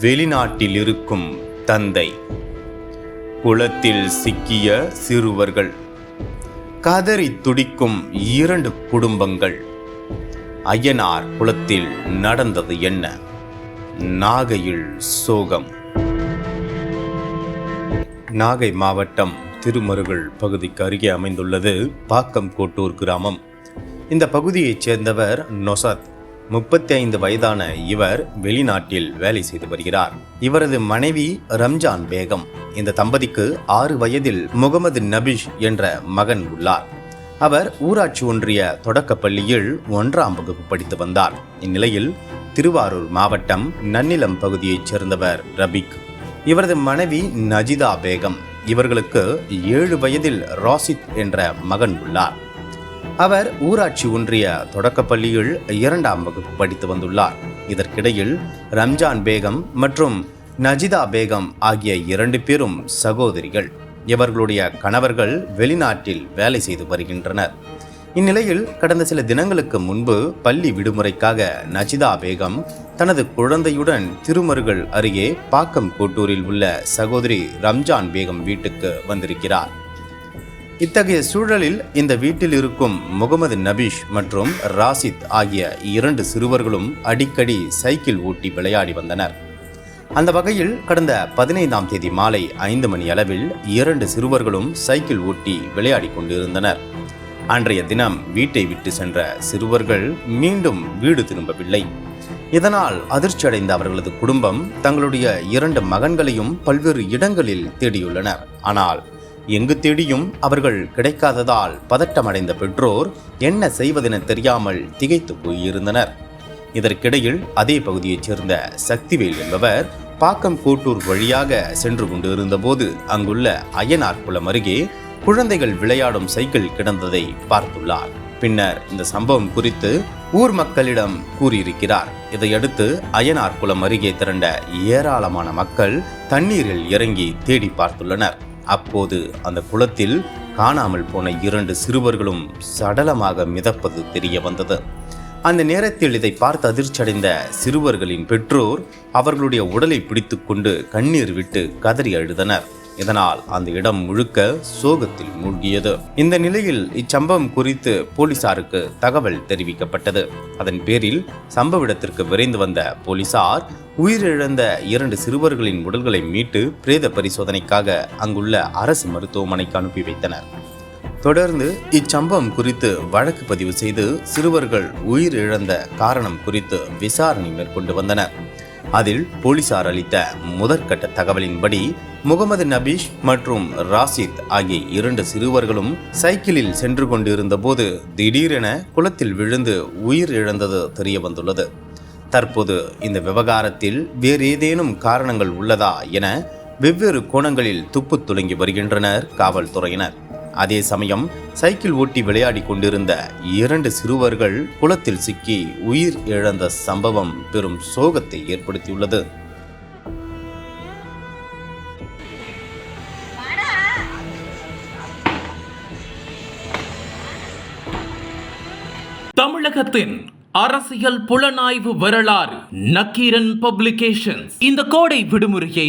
வெளிநாட்டில் இருக்கும் தந்தை. குளத்தில் சிக்கிய சிறுவர்கள். கதறி துடிக்கும் இரண்டு குடும்பங்கள். அய்யனார் குளத்தில் நடந்தது என்ன? நாகையில் சோகம். நாகை மாவட்டம் திருமருகல் பகுதிக்கு அருகே அமைந்துள்ளது பாக்கம் கோட்டூர் கிராமம். இந்த பகுதியைச் சேர்ந்தவர் நொசாத். முப்பத்தி ஐந்து வயதான இவர் வெளிநாட்டில் வேலை செய்து வருகிறார். இவரது மனைவி ரம்ஜான் பேகம். இந்த தம்பதிக்கு ஆறு வயதில் முகமது நபிஷ் என்ற மகன் உள்ளார். அவர் ஊராட்சி ஒன்றிய தொடக்கப்பள்ளியில் ஒன்றாம் வகுப்பு படித்து வந்தார். இந்நிலையில் திருவாரூர் மாவட்டம் நன்னிலம் பகுதியைச் சேர்ந்தவர் ரபிக். இவரது மனைவி நஜிதா பேகம். இவர்களுக்கு ஏழு வயதில் ராசித் என்ற மகன் உள்ளார். அவர் ஊராட்சி ஒன்றிய தொடக்கப்பள்ளியில் இரண்டாம் வகுப்பு படித்து வந்துள்ளார். இதற்கிடையில் ரம்ஜான் பேகம் மற்றும் நஜிதா பேகம் ஆகிய இரண்டு பேரும் சகோதரிகள். இவர்களுடைய கணவர்கள் வெளிநாட்டில் வேலை செய்து வருகின்றனர். இந்நிலையில் கடந்த சில தினங்களுக்கு முன்பு பள்ளி விடுமுறைக்காக நஜிதா பேகம் தனது குழந்தையுடன் திருமருகல் அருகே பாக்கம் கோட்டூரில் உள்ள சகோதரி ரம்ஜான் பேகம் வீட்டுக்கு வந்திருக்கிறார். இத்தகைய சூழலில் இந்த வீட்டில் இருக்கும் முகமது நபீஷ் மற்றும் ராசித் ஆகிய இரண்டு சிறுவர்களும் அடிக்கடி சைக்கிள் ஓட்டி விளையாடி வந்தனர். அந்த வகையில் கடந்த பதினைந்தாம் தேதி மாலை ஐந்து மணி அளவில் இரண்டு சிறுவர்களும் சைக்கிள் ஓட்டி விளையாடி கொண்டிருந்தனர். அன்றைய தினம் வீட்டை விட்டு சென்ற சிறுவர்கள் மீண்டும் வீடு திரும்பவில்லை. இதனால் அதிர்ச்சியடைந்த அவர்களது குடும்பம் தங்களுடைய இரண்டு மகன்களையும் பல்வேறு இடங்களில் தேடியுள்ளனர். ஆனால் எங்கு தேடியும் அவர்கள் கிடைக்காததால் பதட்டமடைந்த பெற்றோர் என்ன செய்வதென தெரியாமல் திகைத்து போயிருந்தனர். இதற்கிடையில் அதே பகுதியைச் சேர்ந்த சக்திவேல் என்பவர் பாக்கம் கோட்டூர் வழியாக சென்று கொண்டிருந்தபோது அங்குள்ள அய்யனார் குளம் அருகே குழந்தைகள் விளையாடும் சைக்கிள் கிடந்ததை பார்த்துள்ளார். பின்னர் இந்த சம்பவம் குறித்து ஊர் மக்களிடம் கூறியிருக்கிறார். இதையடுத்து அய்யனார் குளம் அருகே திரண்ட ஏராளமான மக்கள் தண்ணீரில் இறங்கி தேடி பார்த்துள்ளனர். அப்போது அந்த குளத்தில் காணாமல் போன இரண்டு சிறுவர்களும் சடலமாக மிதப்பது தெரிய வந்தது. அந்த நேரத்தில் இதை பார்த்து அதிர்ச்சியடைந்த சிறுவர்களின் பெற்றோர் அவர்களுடைய உடலை பிடித்துக்கொண்டு கண்ணீர் விட்டு கதறி அழுதனர். இதனால் அந்த இடம் முழுக்க சோகத்தில் மூழ்கியது. இந்த நிலையில் இச்சம்பவம் குறித்து போலீசாருக்கு தகவல் தெரிவிக்கப்பட்டது. அதன் பேரில் சம்பவ இடத்திற்கு விரைந்து வந்த போலீசார் உயிரிழந்த இரண்டு சிறுவர்களின் உடல்களை மீட்டு பிரேத பரிசோதனைக்காக அங்குள்ள அரசு மருத்துவமனைக்கு அனுப்பி வைத்தனர். தொடர்ந்து இச்சம்பவம் குறித்து வழக்கு பதிவு செய்து சிறுவர்கள் உயிரிழந்த காரணம் குறித்து விசாரணை மேற்கொண்டு வந்தனர். அதில் போலீசார் அளித்த முதற்கட்ட தகவலின்படி முகமது நபீஷ் மற்றும் ராசித் ஆகிய இரண்டு சிறுவர்களும் சைக்கிளில் சென்று கொண்டிருந்தபோது திடீரென குளத்தில் விழுந்து உயிர் இழந்தது தெரிய வந்துள்ளது தற்போது இந்த விவகாரத்தில் வேறு ஏதேனும் காரணங்கள் உள்ளதா என வெவ்வேறு கோணங்களில் துப்பு துளங்கி வருகின்றனர் காவல்துறையினர். அதே சமயம் சைக்கிள் ஓட்டி விளையாடி கொண்டிருந்த இரண்டு சிறுவர்கள் குளத்தில் சிக்கி உயிர் இழந்த சம்பவம் பெரும் சோகத்தை ஏற்படுத்தியுள்ளது. தமிழகத்தின் அரசியல் புலனாய்வு வரலாறு நக்கீரன் பப்ளிகேஷன்ஸ். இந்த கோடை விடுமுறையை